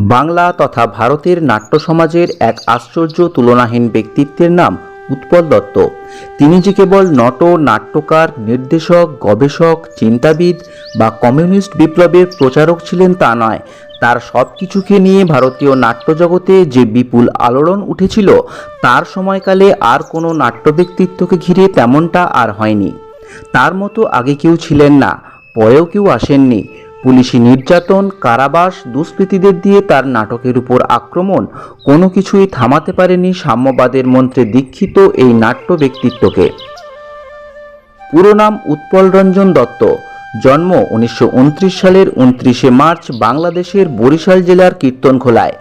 বাংলা তথা ভারতের নাট্য সমাজের এক আশ্চর্য তুলনাহীন ব্যক্তিত্বের নাম উৎপল দত্ত। তিনি যে কেবল নট নাট্যকার, নির্দেশক, গবেষক, চিন্তাবিদ বা কমিউনিস্ট বিপ্লবের প্রচারক ছিলেন তা নয়, তার সব কিছুকে নিয়ে ভারতীয় নাট্যজগতে যে বিপুল আলোড়ন উঠেছিল, তার সময়কালে আর কোনো নাট্য ব্যক্তিত্বকে ঘিরে তেমনটা আর হয়নি। তার মতো আগে কেউ ছিলেন না। পরেও কেউ আসেননি। পুলিশি নির্যাতন, কারাবাস, দুষ্কৃতীদের দিয়ে তার নাটকের উপর আক্রমণ, কোনো কিছুই থামাতে পারেনি সাম্যবাদের মন্ত্রে দীক্ষিত এই নাট্য ব্যক্তিত্বকে। পুরো নাম উৎপল রঞ্জন দত্ত। জন্ম উনিশশো উনত্রিশ সালের উনত্রিশে মার্চ বাংলাদেশের বরিশাল জেলার কীর্তনখোলায়।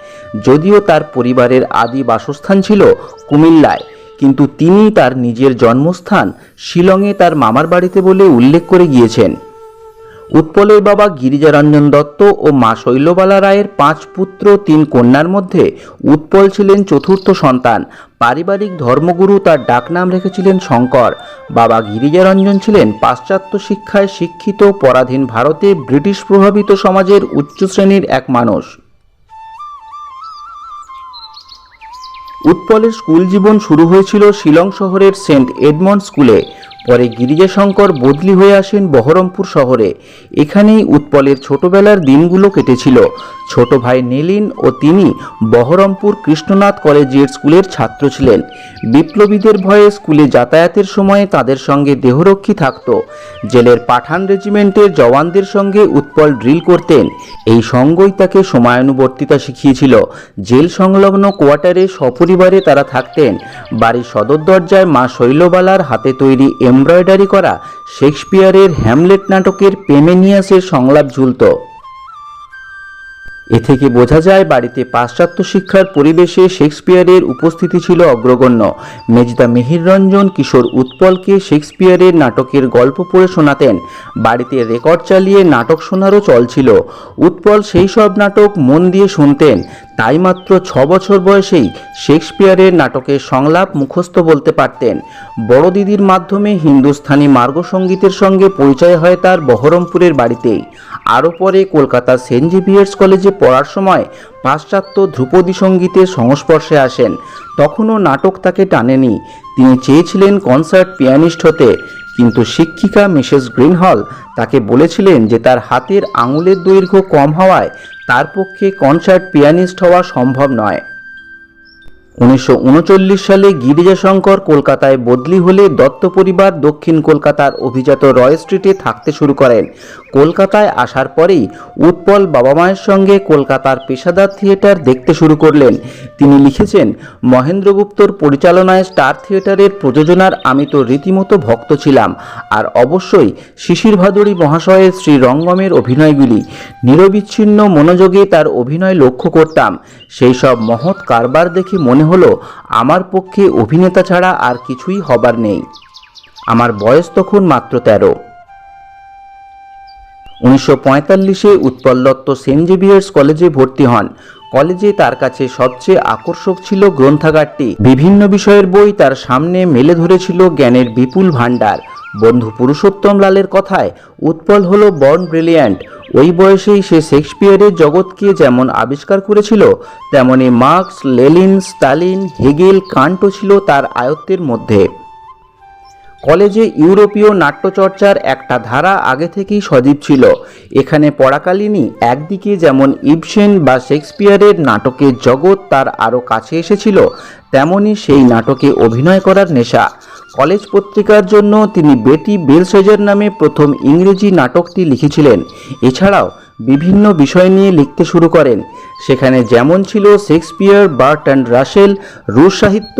যদিও তার পরিবারের আদি বাসস্থান ছিল কুমিল্লায়, কিন্তু তিনি তার নিজের জন্মস্থান শিলংয়ে তার মামার বাড়িতে বলে উল্লেখ করে গিয়েছেন। উৎপলের বাবা গিরিজারঞ্জন দত্ত ও মা শৈলবালা রায়ের পাঁচ পুত্র, তিন কন্যার মধ্যে উৎপল ছিলেন চতুর্থ সন্তান। পারিবারিক ধর্মগুরু তার ডাকনাম রেখেছিলেন শঙ্কর। বাবা গিরিজারঞ্জন ছিলেন পাশ্চাত্য শিক্ষায় শিক্ষিত পরাধীন ভারতে ব্রিটিশ প্রভাবিত সমাজের উচ্চ শ্রেণির এক মানুষ। উৎপলের স্কুল জীবন শুরু হয়েছিল শিলং শহরের সেন্ট এডমন্ড স্কুলে। পরে গিরিজাশঙ্কর বদলি হয়ে আসেন বহরমপুর শহরে। এখানেই উৎপলের ছোটবেলার দিনগুলো কেটেছিল। ছোট ভাই নীলিন ও তিনি বহরমপুর কৃষ্ণনাথ কলেজের স্কুলের ছাত্র ছিলেন। বিপ্লবীদের ভয়ে স্কুলে যাতায়াতের সময়ে তাদের সঙ্গে দেহরক্ষী থাকত। জেলের পাঠান রেজিমেন্টের জওয়ানদের সঙ্গে উৎপল ড্রিল করতেন। এই সঙ্গই তাকে সময়ানুবর্তিতা শিখিয়েছিল। জেল সংলগ্ন কোয়ার্টারে সপরিবারে তারা থাকতেন। বাড়ির সদর দরজায় মা শৈলবালার হাতে তৈরি এমব্রয়ডারি করা শেক্সপিয়ারের হ্যামলেট নাটকের পেমেনিয়াসের সংলাপ ঝুলত। এ থেকে বোঝা যায় বাড়িতে পাশ্চাত্য শিক্ষার পরিবেশে শেক্সপিয়ারের উপস্থিতি ছিল অগ্রগণ্য। মেজদা মিহিররঞ্জন কিশোর উৎপলকে শেক্সপিয়ারের নাটকের গল্প পড়ে শোনাতেন। বাড়িতে রেকর্ড চালিয়ে নাটক শোনারও চল ছিল। উৎপল সেই সব নাটক মন দিয়ে শুনতেন। তাই মাত্র ছ বছর বয়সেই শেক্সপিয়ারের নাটকের সংলাপ মুখস্থ বলতে পারতেন। বড় দিদির মাধ্যমে হিন্দুস্থানি মার্গসঙ্গীতের সঙ্গে পরিচয় হয় তার বহরমপুরের বাড়িতেই আরও পরে কলকাতা সেন্ট জেভিয়ার্স কলেজে পড়ার সময় পাশ্চাত্য ধ্রুপদী সঙ্গীতের সংস্পর্শে আসেন। তখনও নাটক তাকে টানেনি। তিনি চেয়েছিলেন কনসার্ট পিয়ানিস্ট হতে। কিন্তু শিক্ষিকা মিসেস গ্রিনহল তাকে বলেছিলেন যে তার হাতের আঙুলের দৈর্ঘ্য কম হওয়ায় তার পক্ষে কনসার্ট পিয়ানিস্ট হওয়া সম্ভব নয়। উনিশশো সালে গিরিজাশঙ্কর কলকাতায় বদলি হলে দত্ত পরিবার দক্ষিণ কলকাতার অভিজাত রয় স্ট্রিটে থাকতে শুরু করেন। কলকাতায় আসার পরেই উৎপল বাবা মায়ের সঙ্গে কলকাতার পেশাদার থিয়েটার দেখতে শুরু করলেন। তিনি লিখেছেন মহেন্দ্রগুপ্তর পরিচালনায় স্টার থিয়েটারের প্রযোজনার আমি তো রীতিমতো ভক্ত ছিলাম। আর অবশ্যই শিশির ভাদুরী মহাশয়ের শ্রী রঙ্গমের অভিনয়গুলি। নিরবিচ্ছিন্ন মনোযোগে তার অভিনয় লক্ষ্য করতাম। সেই সব মহৎ কারবার দেখে মনে হলো, আমার পক্ষে অভিনেতা ছাড়া আর কিছুই হবার নেই। আমার বয়স তখন মাত্র তেরো। উনিশশো পঁয়তাল্লিশে উৎপল দত্ত সেন্ট জেভিয়ার্স কলেজে ভর্তি হন। কলেজে তার কাছে সবচেয়ে আকর্ষক ছিল গ্রন্থাগারটি। বিভিন্ন বিষয়ের বই তার সামনে মেলে ধরেছিল জ্ঞানের বিপুল ভাণ্ডার। বন্ধু পুরুষোত্তম লালের কথায়, উৎপল হলো বর্ন ব্রিলিয়ান্ট। ওই বয়সেই সে শেক্সপিয়ারের জগৎকে যেমন আবিষ্কার করেছিল, তেমনি মার্কস, লেলিন, স্টালিন, হেগেল, কান্টও ছিল তার আয়ত্তের মধ্যে। কলেজে ইউরোপীয় নাট্যচর্চার একটা ধারা আগে থেকেই সজীব ছিল। এখানে পড়াকালীনই একদিকে যেমন ইবসেন বা শেক্সপিয়ারের নাটকের জগৎ তার আরও কাছে এসেছিল তেমনই সেই নাটকে অভিনয় করার নেশা। কলেজ পত্রিকার জন্য তিনি বেটি বেলসেজার নামে প্রথম ইংরেজি নাটকটি লিখেছিলেন। এছাড়াও বিভিন্ন বিষয় নিয়ে লিখতে শুরু করেন। সেখানে যেমন ছিল শেক্সপিয়ার, বার্ট অ্যান্ড রাসেল, রুশ সাহিত্য,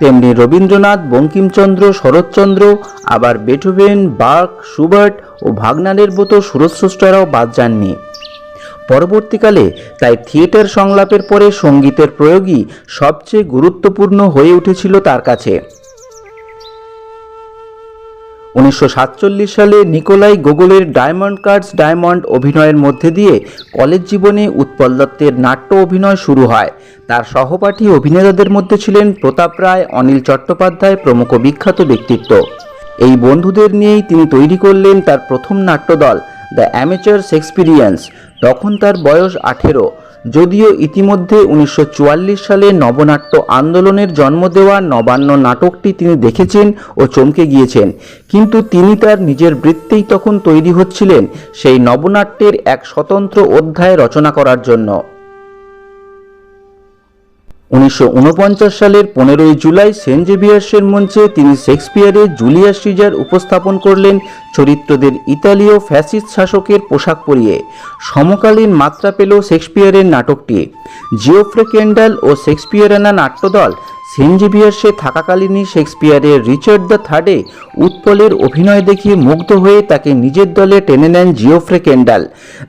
তেমনি রবীন্দ্রনাথ, বঙ্কিমচন্দ্র, শরৎচন্দ্র, আবার বেটোভেন বার্ক, সুবার্ট ও ভাগনারের মতো সুরস্রষ্টারাও বাদ যাননি। পরবর্তীকালে তাই থিয়েটার সংলাপের পরে সঙ্গীতের প্রয়োগই সবচেয়ে গুরুত্বপূর্ণ হয়ে উঠেছিল তার কাছে। উনিশশো সাতচল্লিশ সালে নিকোলাই গোগলের ডায়মন্ড কার্ডস ডায়মন্ড অভিনয়ের মধ্যে দিয়ে কলেজ জীবনে উৎপল দত্তের নাট্য অভিনয় শুরু হয়। তার সহপাঠী অভিনেতাদের মধ্যে ছিলেন প্রতাপ রায়, অনিল চট্টোপাধ্যায় প্রমুখ বিখ্যাত ব্যক্তিত্ব। এই বন্ধুদের নিয়েই তিনি তৈরি করলেন তার প্রথম নাট্যদল, দ্য অ্যামেচার্স এক্সপিরিয়েন্স। তখন তার বয়স আঠেরো। যদিও ইতিমধ্যে উনিশশো চুয়াল্লিশ সালে নবনাট্য আন্দোলনের জন্ম দেওয়া নবান্ন নাটকটি তিনি দেখেছেন ও চমকে গিয়েছেন। কিন্তু তিনি তার নিজের বৃত্তেই তখন তৈরি হচ্ছিলেন সেই নবনাট্যের এক স্বতন্ত্র অধ্যায় রচনা করার জন্য। উনিশশো ঊনপঞ্চাশ সালের পনেরোই জুলাই সেন্ট জেভিয়ার্সের মঞ্চে তিনি শেক্সপিয়ারে জুলিয়াস সিজার উপস্থাপন করলেন চরিত্রদের ইতালীয় ফ্যাসিস্ট শাসকের পোশাক পরিয়ে। সমকালীন মাত্রা পেল শেক্সপিয়ারের নাটকটি। জিওফ্রে কেন্ডাল ও শেক্সপিয়ারানা নাট্যদল সেন্ট জেভিয়ার্সে থাকাকালীনই শেক্সপিয়ারের রিচার্ড দ্য থার্ডে উৎপলের অভিনয় দেখিয়ে মুগ্ধ হয়ে তাকে নিজের দলে টেনে নেন Geoffrey Kendal.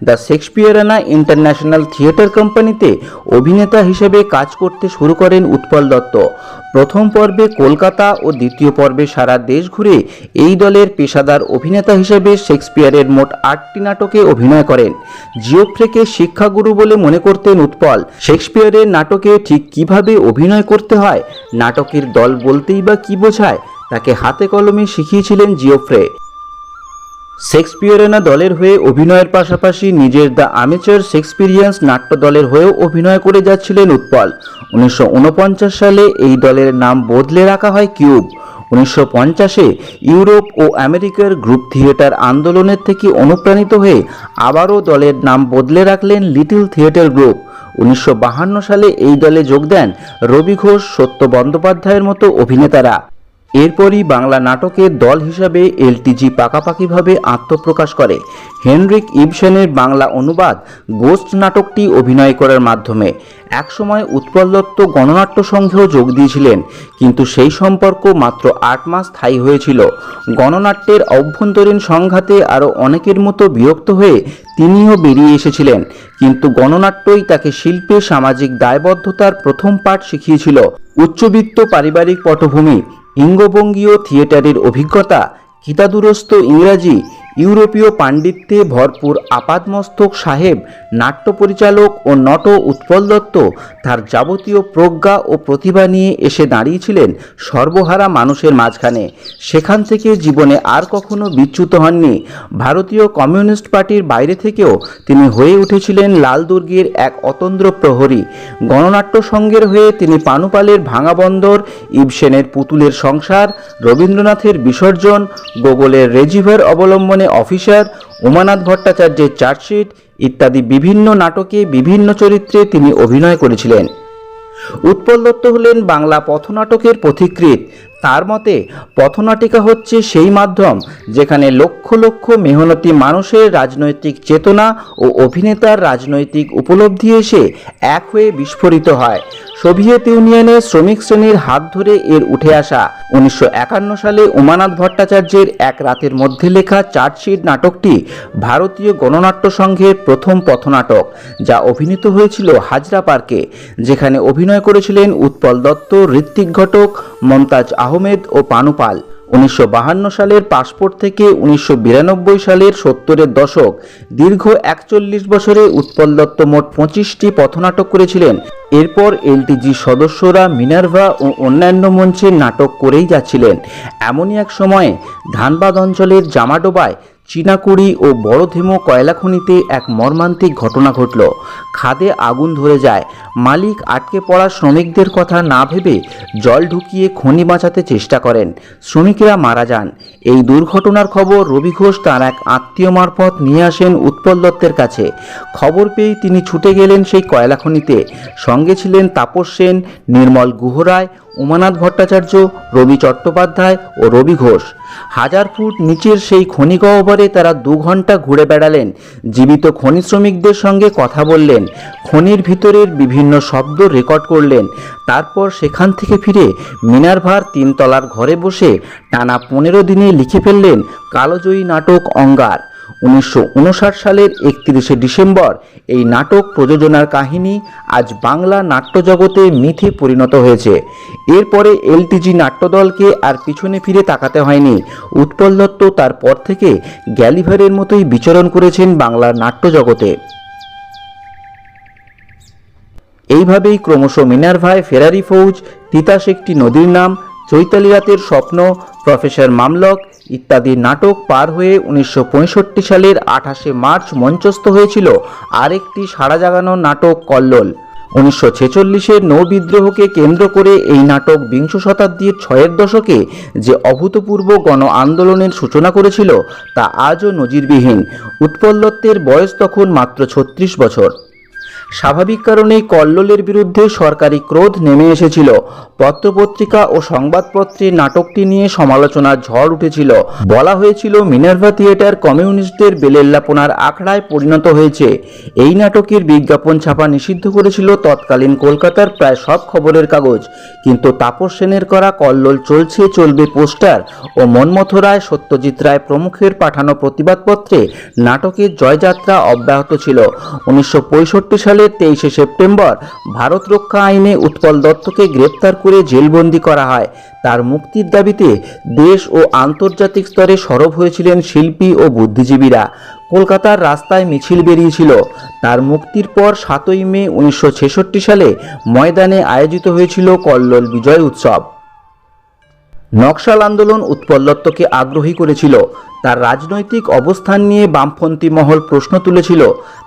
The Shakespeareana international theatre কোম্পানিতে অভিনেতা হিসেবে কাজ করতে শুরু করেন উৎপল দত্ত। প্রথম পর্বে কলকাতা ও দ্বিতীয় পর্বে সারা দেশ ঘুরে এই দলের পেশাদার অভিনেতা হিসেবে শেক্সপিয়ারের মোট আটটি নাটকে অভিনয় করেন। জিওফ্রেকে শিক্ষাগুরু বলে মনে করতেন উৎপল। শেক্সপিয়ারের নাটকে ঠিক কীভাবে অভিনয় করতে হয়, নাটকের দল বলতেই বা কি বোঝায়, তাকে হাতে কলমে শিখিয়েছিলেন জিওফ্রে। শেক্সপিয়ারেনা দলের হয়ে অভিনয়ের পাশাপাশি নিজের দ্য আমেচার শেক্সপিরিয়েন্স নাট্য দলের হয়েও অভিনয় করে যাচ্ছিলেন উৎপল। উনিশশো ঊনপঞ্চাশ সালে এই দলের নাম বদলে রাখা হয় কিউব। উনিশশো পঞ্চাশে ইউরোপ ও আমেরিকার গ্রুপ থিয়েটার আন্দোলনের থেকে অনুপ্রাণিত হয়ে আবারও দলের নাম বদলে রাখলেন লিটল থিয়েটার গ্রুপ। উনিশশো সালে এই দলে যোগ দেন রবি ঘোষ, সত্য বন্দ্যোপাধ্যায়ের মতো অভিনেতারা। এরপরই বাংলা নাটকের দল হিসাবে এলটিজি পাকাপাকিভাবে আত্মপ্রকাশ করে। হেনরিক ইবসেনের বাংলা অনুবাদ গোস্ট নাটকটি অভিনয় করার মাধ্যমে। একসময় উৎপল দত্ত গণনাট্য সংঘেও যোগ দিয়েছিলেন, কিন্তু সেই সম্পর্ক মাত্র আট মাস স্থায়ী হয়েছিল। গণনাট্যের অভ্যন্তরীণ সংঘাতে আরও অনেকের মতো বিরক্ত হয়ে তিনিও বেরিয়ে এসেছিলেন, কিন্তু গণনাট্যই তাকে শিল্পে সামাজিক দায়বদ্ধতার প্রথম পাঠ শিখিয়েছিল। উচ্চবিত্ত পারিবারিক পটভূমি ইঙ্গবঙ্গীয় থিয়েটারের অভিজ্ঞতা কিতাদুরস্ত ইংরাজি, ইউরোপীয় পাণ্ডিত্যে ভরপুর আপাদমস্তক সাহেব নাট্য পরিচালক ও নট উৎপল দত্ত তার যাবতীয় প্রজ্ঞা ও প্রতিভা নিয়ে এসে দাঁড়িয়েছিলেন সর্বহারা মানুষের মাঝখানে। সেখান থেকে জীবনে আর কখনো বিচ্যুত হননি। ভারতীয় কমিউনিস্ট পার্টির বাইরে থেকেও তিনি হয়ে উঠেছিলেন লাল দুর্গের এক অতন্দ্র প্রহরী। গণনাট্য সংঘের হয়ে তিনি পানুপালের ভাঙা বন্দর ইবসেনের পুতুলের সংসার, রবীন্দ্রনাথের বিসর্জন, গোগলের রেজিভার অবলম্বনে অফিসার, উমানাথ ভট্টাচার্যের চার্জশিট ইত্যাদি বিভিন্ন নাটকে বিভিন্ন চরিত্রে তিনি অভিনয় করেছিলেন। উৎপল দত্ত হলেন বাংলা পথনাটকের পথিকৃৎ। তার মতে, পথনাটিকা হচ্ছে সেই মাধ্যম যেখানে লক্ষ লক্ষ মেহনতি মানুষের রাজনৈতিক চেতনা ও অভিনেতার রাজনৈতিক উপলব্ধি এসে এক হয়ে বিস্ফোরিত হয়। সোভিয়েত ইউনিয়নের শ্রমিক শ্রেণির হাত ধরে এর উঠে আসা উনিশশো একান্ন সালে উমানাথ ভট্টাচার্যের এক রাতের মধ্যে লেখা চার্জশিট নাটকটি ভারতীয় গণনাট্য সংঘের প্রথম পথনাটক, যা অভিনীত হয়েছিল হাজরা পার্কে, যেখানে অভিনয় করেছিলেন উৎপল দত্ত ঋত্বিক ঘটক, মমতাজ আহমেদ ও পানুপাল। উনিশশো সালের পাসপোর্ট থেকে উনিশশো বিরানব্বই সালের সত্তরের দশক দীর্ঘ একচল্লিশ বছরে উৎপল দত্ত মোট পঁচিশটি পথনাটক করেছিলেন। এরপর এলটিজি সদস্যরা মিনার্ভা ও অন্যান্য মঞ্চে নাটক করেই যাচ্ছিলেন। এমনই এক সময়ে ধানবাদ অঞ্চলের জামাডোবায় চীনাকুড়ি ও বড়ধেমো কয়লা খনিতে এক মর্মান্তিক ঘটনা ঘটল। খাদে আগুন ধরে যায়। মালিক আটকে পড়া শ্রমিকদের কথা না ভেবে জল ঢুকিয়ে খনি বাঁচাতে চেষ্টা করেন। শ্রমিকেরা মারা যান। এই দুর্ঘটনার খবর রবি ঘোষ তার এক আত্মীয় মারফত নিয়ে আসেন উৎপল দত্তের কাছে। খবর পেয়েই তিনি ছুটে গেলেন সেই কয়লা খনিতে সঙ্গে ছিলেন তাপস সেন, নির্মল গুহরায় উমানাথ ভট্টাচার্য, রবি চট্টোপাধ্যায় ও রবি ঘোষ। হাজার ফুট নিচের সেই খনি গহ্বরে তারা দু ঘণ্টা ঘুরে বেড়ালেন। জীবিত খনি শ্রমিকদের সঙ্গে কথা বললেন। খনির ভিতরের বিভিন্ন শব্দ রেকর্ড করলেন। তারপর সেখান থেকে ফিরে মিনারভার তিনতলার ঘরে বসে টানা পনেরো দিনে লিখে ফেললেন কালোজয়ী নাটক অঙ্গার। উনিশশো উনষাট সালের একত্রিশে ডিসেম্বর এই নাটক প্রযোজনার কাহিনী আজ বাংলা নাট্যজগতে মিথে পরিণত হয়েছে। এরপরে এলটিজি নাট্যদলকে আর পিছনে ফিরে তাকাতে হয়নি। উৎপল দত্ত তারপর থেকে গ্যালিভারের মতোই বিচরণ করেছেন বাংলার নাট্যজগতে। এইভাবেই ক্রমশ মিনারভায় ফেরারি ফৌজ, তিতাস একটি নদীর নাম চৈতালি রাতের স্বপ্ন, প্রফেসর মামলক, ইত্যাদি নাটক পার হয়ে উনিশশো পঁয়ষট্টি সালের আঠাশে মার্চ মঞ্চস্থ হয়েছিল আরেকটি সাড়া জাগানো নাটক কল্লোল। উনিশশো ছেচল্লিশের নৌ বিদ্রোহকে কেন্দ্র করে এই নাটক বিংশ শতাব্দীর ছয়ের দশকে যে অভূতপূর্ব গণ আন্দোলনের সূচনা করেছিল, তা আজও নজিরবিহীন। উৎপল দত্তের বয়স তখন মাত্র ছত্রিশ বছর। স্বাভাবিক কারণেই কল্লোলের বিরুদ্ধে সরকারি ক্রোধ নেমে এসেছিল। পত্রপত্রিকা ও সংবাদপত্রে নাটকটি নিয়ে সমালোচনার ঝড় উঠেছিল। বলা হয়েছিল, মিনার্ভা থিয়েটার কমিউনিস্টদের বেলেল্লাপনার আখড়ায় পরিণত হয়েছে। এই নাটকের বিজ্ঞাপন ছাপা নিষিদ্ধ করেছিল তৎকালীন কলকাতার প্রায় সব খবরের কাগজ। কিন্তু তাপস সেনের করা কল্লোল চলছে, চলবে পোস্টার ও মন্মথ রায়, সত্যজিৎ রায় প্রমুখের পাঠানো প্রতিবাদপত্রে নাটকের জয়যাত্রা অব্যাহত ছিল। উনিশশো পঁয়ষট্টি সালের তেইশে সেপ্টেম্বর ভারত রক্ষা আইনে উৎপল দত্তকে গ্রেপ্তার করে জেলবন্দি করা হয়। তার মুক্তির দাবিতে দেশ ও আন্তর্জাতিক স্তরে সরব হয়েছিলেন শিল্পী ও বুদ্ধিজীবীরা। কলকাতার রাস্তায় মিছিল বেরিয়েছিল। তার মুক্তির পর সাতই মে উনিশশো ছেষট্টি সালে ময়দানে আয়োজিত হয়েছিল কল্লোল বিজয় উৎসব। নকশাল আন্দোলন উৎপল দত্তকে আগ্রহী করেছিল। তার রাজনৈতিক অবস্থান নিয়ে বামপন্থী মহল প্রশ্ন তুলেছিল।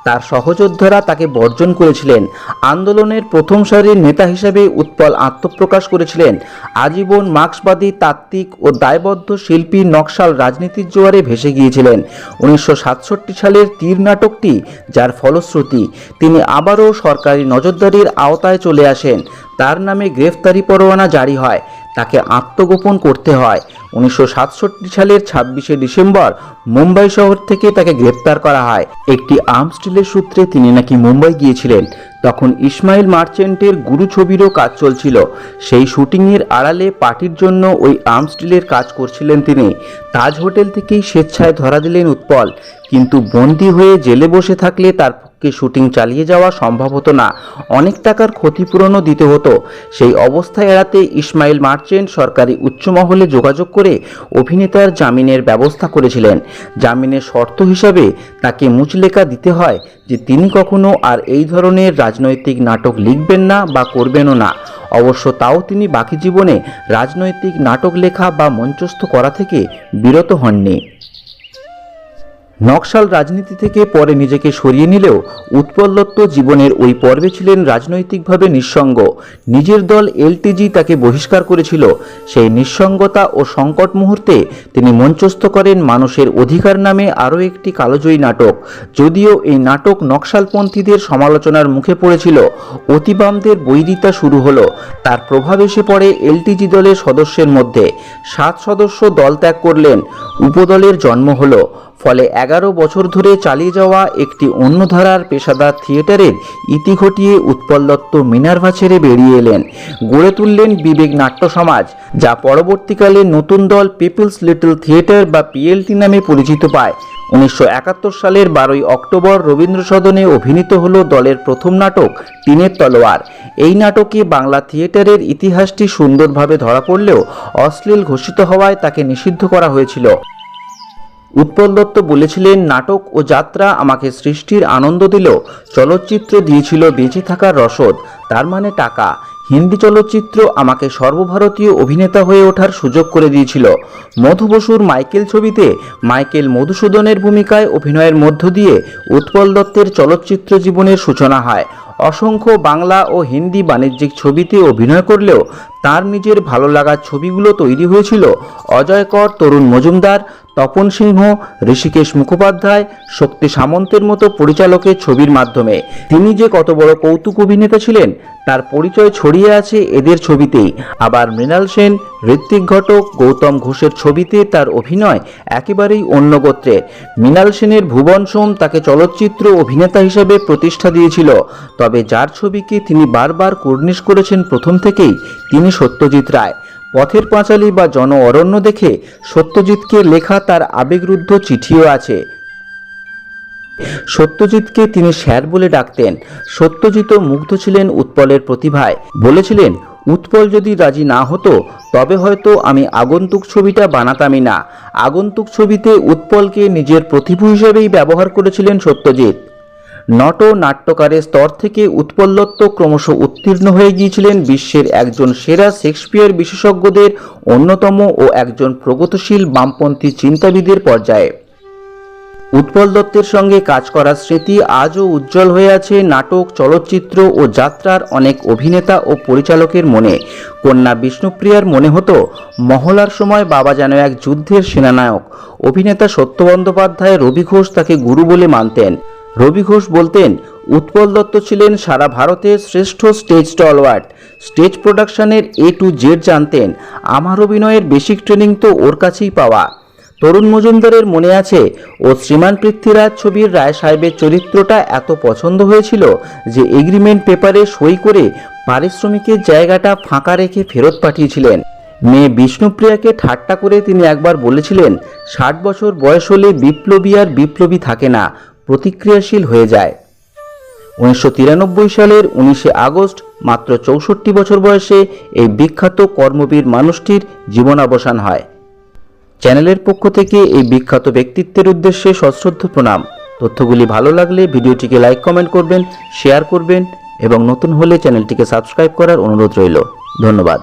তার সহযোদ্ধারা তাকে বর্জন করেছিলেন। আন্দোলনের প্রথম সারির নেতা হিসেবে উৎপল আত্মপ্রকাশ করেছিলেন। আজীবন মার্ক্সবাদী, তাত্ত্বিক ও দায়বদ্ধ শিল্পী নকশাল রাজনীতির জোয়ারে ভেসে গিয়েছিলেন। উনিশশো সাতষট্টি সালের তীর নাটকটি, যার ফলশ্রুতি, তিনি আবারও সরকারি নজরদারির আওতায় চলে আসেন। তার নামে গ্রেফতারি পরোয়ানা জারি হয়। তাকে আত্মগোপন করতে হয়। উনিশশো সাতষট্টি সালের ছাব্বিশে ডিসেম্বর মুম্বাই শহর থেকে তাকে গ্রেপ্তার করা হয়। একটি আর্ম স্টিলের সূত্রে তিনি নাকি মুম্বাই গিয়েছিলেন। তখন ইসমাইল মার্চেন্টের গুরু ছবিরও কাজ চলছিল। সেই শুটিংয়ের আড়ালে পার্টির জন্য ওই আর্ম স্টিলের কাজ করছিলেন তিনি। তাজ হোটেল থেকেই স্বেচ্ছায় ধরা দিলেন উৎপল। কিন্তু বন্দী হয়ে জেলে বসে থাকলে তার পক্ষে শুটিং চালিয়ে যাওয়া সম্ভব হতো না। অনেক টাকার ক্ষতিপূরণও দিতে হতো। সেই অবস্থা এড়াতে ইসমাইল মার্চেন্ট সরকারি উচ্চমহলে যোগাযোগ করে অভিনেতার জামিনের ব্যবস্থা করেছিলেন। জামিনের শর্ত হিসাবে তাকে মুচলেখা দিতে হয় যে তিনি কখনো আর এই ধরনের রাজনৈতিক নাটক লিখবেন না বা করবেনও না। অবশ্য তাও তিনি বাকি জীবনে রাজনৈতিক নাটক লেখা বা মঞ্চস্থ করা থেকে বিরত হননি। নকশাল রাজনীতি থেকে পরে নিজেকে সরিয়ে নিলেও উৎপল দত্ত জীবনের ওই পর্বে ছিলেন রাজনৈতিকভাবে নিঃসঙ্গ। নিজের দল এলটিজি তাকে বহিষ্কার করেছিল। সেই নিঃসঙ্গতা ও সংকট মুহূর্তে তিনি মঞ্চস্থ করেন মানুষের অধিকার নামে আরও একটি কালোজয়ী নাটক। যদিও এই নাটক নকশালপন্থীদের সমালোচনার মুখে পড়েছিল, অতিবামদের বৈরিতা শুরু হলো। তার প্রভাব এসে পড়ে এলটিজি দলের সদস্যের মধ্যে। সাত সদস্য দল ত্যাগ করলেন, উপদলের জন্ম হলো। ফলে এগারো বছর ধরে চালিয়ে যাওয়া একটি অন্য ধারার পেশাদার থিয়েটারের ইতি ঘটিয়ে উৎপল দত্ত মিনার্ভা ছেড়ে বেরিয়ে এলেন। গড়ে তুললেন বিবেক নাট্য সমাজ, যা পরবর্তীকালে নতুন দল পিপলস লিটল থিয়েটার বা পিএলটি নামে পরিচিত পায়। উনিশশো একাত্তর সালের বারোই অক্টোবর রবীন্দ্র সদনে অভিনীত হল দলের প্রথম নাটক, টিনের তলোয়ার। এই নাটকে বাংলা থিয়েটারের ইতিহাসটি সুন্দরভাবে ধরা পড়লেও অশ্লীল ঘোষিত হওয়ায় তাকে নিষিদ্ধ করা হয়েছিল। উৎপল দত্ত বলেছিলেন, নাটক ও যাত্রা আমাকে সৃষ্টির আনন্দ দিল চলচ্চিত্র দিয়েছিল বেঁচে থাকার রসদ। তার মানে টাকা। হিন্দি চলচ্চিত্র আমাকে সর্বভারতীয় অভিনেতা হয়ে ওঠার সুযোগ করে দিয়েছিল। মধু বসুর মাইকেল ছবিতে মাইকেল মধুসূদনের ভূমিকায় অভিনয়ের মধ্য দিয়ে উৎপল দত্তের চলচ্চিত্র জীবনের সূচনা হয়। অসংখ্য বাংলা ও হিন্দি বাণিজ্যিক ছবিতে অভিনয় করলেও তার নিজের ভালো লাগার ছবিগুলো তৈরি হয়েছিল অজয় কর তরুণ মজুমদার, তপন সিংহ, ঋষিকেশ মুখোপাধ্যায়, শক্তি সামন্তের মতো পরিচালকের ছবির মাধ্যমে। তিনি যে কত বড় কৌতুক অভিনেতা ছিলেন, তার পরিচয় ছড়িয়ে আছে এদের ছবিতেই। আবার মৃণাল সেন ঋত্বিক ঘটক গৌতম ঘোষের ছবিতে তার অভিনয় একেবারেই অন্য গোত্রের মৃণাল সেনের ভুবন সোম তাকে চলচ্চিত্র অভিনেতা হিসেবে প্রতিষ্ঠা দিয়েছিল, তবে যার ছবিকে তিনি বারবার কুর্নিশ করেছেন প্রথম থেকেই তিনি সত্যজিৎ রায়। পথের পাঁচালী বা জন অরণ্য দেখে সত্যজিৎকে লেখা তার আবেগরুদ্ধ চিঠিও আছে। সত্যজিৎকে তিনি স্যার বলে ডাকতেন। সত্যজিৎও মুগ্ধ ছিলেন উৎপলের প্রতিভায়। বলেছিলেন উৎপল যদি রাজি না হতো, তবে হয়তো আমি আগন্তুক ছবিটা বানাতামই না। আগন্তুক ছবিতে উৎপলকে নিজের প্রতিভু হিসেবেই ব্যবহার করেছিলেন সত্যজিৎ। নট নাট্যকারের স্তর থেকে উৎপল্লত্ব ক্রমশ উত্তীর্ণ হয়ে গিয়েছিলেন বিশ্বের একজন সেরা শেক্সপিয়ার বিশেষজ্ঞদের অন্যতম ও একজন প্রগতিশীল বামপন্থী চিন্তাবিদের পর্যায়ে। উৎপল দত্তের সঙ্গে কাজ করার স্মৃতি আজও উজ্জ্বল হয়ে আছে নাটক, চলচ্চিত্র ও যাত্রার অনেক অভিনেতা ও পরিচালকের মনে। কন্যা বিষ্ণুপ্রিয়ার মনে হতো, মহলার সময় বাবা যেন এক যুদ্ধের সেনানায়ক। অভিনেতা সত্য বন্দ্যোপাধ্যায় রবি ঘোষ তাকে গুরু বলে মানতেন। রবি ঘোষ বলতেন, উৎপল দত্ত ছিলেন সারা ভারতের শ্রেষ্ঠ স্টেজ স্টলওয়ার্ড স্টেজ প্রোডাকশনের এ টু জেড জানতেন, আমার অভিনয়ের বেসিক ট্রেনিং তো ওর কাছেই পাওয়া। তরুণ মজুমদারের মনে আছে, ও শ্রীমান পৃথ্বীরাজ ছবির রায় সাহেবের চরিত্রটা এত পছন্দ হয়েছিল যে এগ্রিমেন্ট পেপারে সই করে পারিশ্রমিকের জায়গাটা ফাঁকা রেখে ফেরত পাঠিয়েছিলেন। মেয়ে বিষ্ণুপ্রিয়াকে ঠাট্টা করে তিনি একবার বলেছিলেন, ষাট বছর বয়স হলে বিপ্লবী আর বিপ্লবী থাকে না, প্রতিক্রিয়াশীল হয়ে যায়। উনিশশো তিরানব্বই সালের উনিশে আগস্ট, মাত্র চৌষট্টি বছর বয়সে এই বিখ্যাত কর্মবীর মানুষটির জীবনাবসান হয়। চ্যানেলের পক্ষ থেকে এই বিখ্যাত ব্যক্তিত্বের উদ্দেশ্যে সশ্রদ্ধ প্রণাম। তথ্যগুলি ভালো লাগলে ভিডিওটিকে লাইক, কমেন্ট করবেন, শেয়ার করবেন এবং নতুন হলে চ্যানেলটিকে সাবস্ক্রাইব করার অনুরোধ রইল। ধন্যবাদ।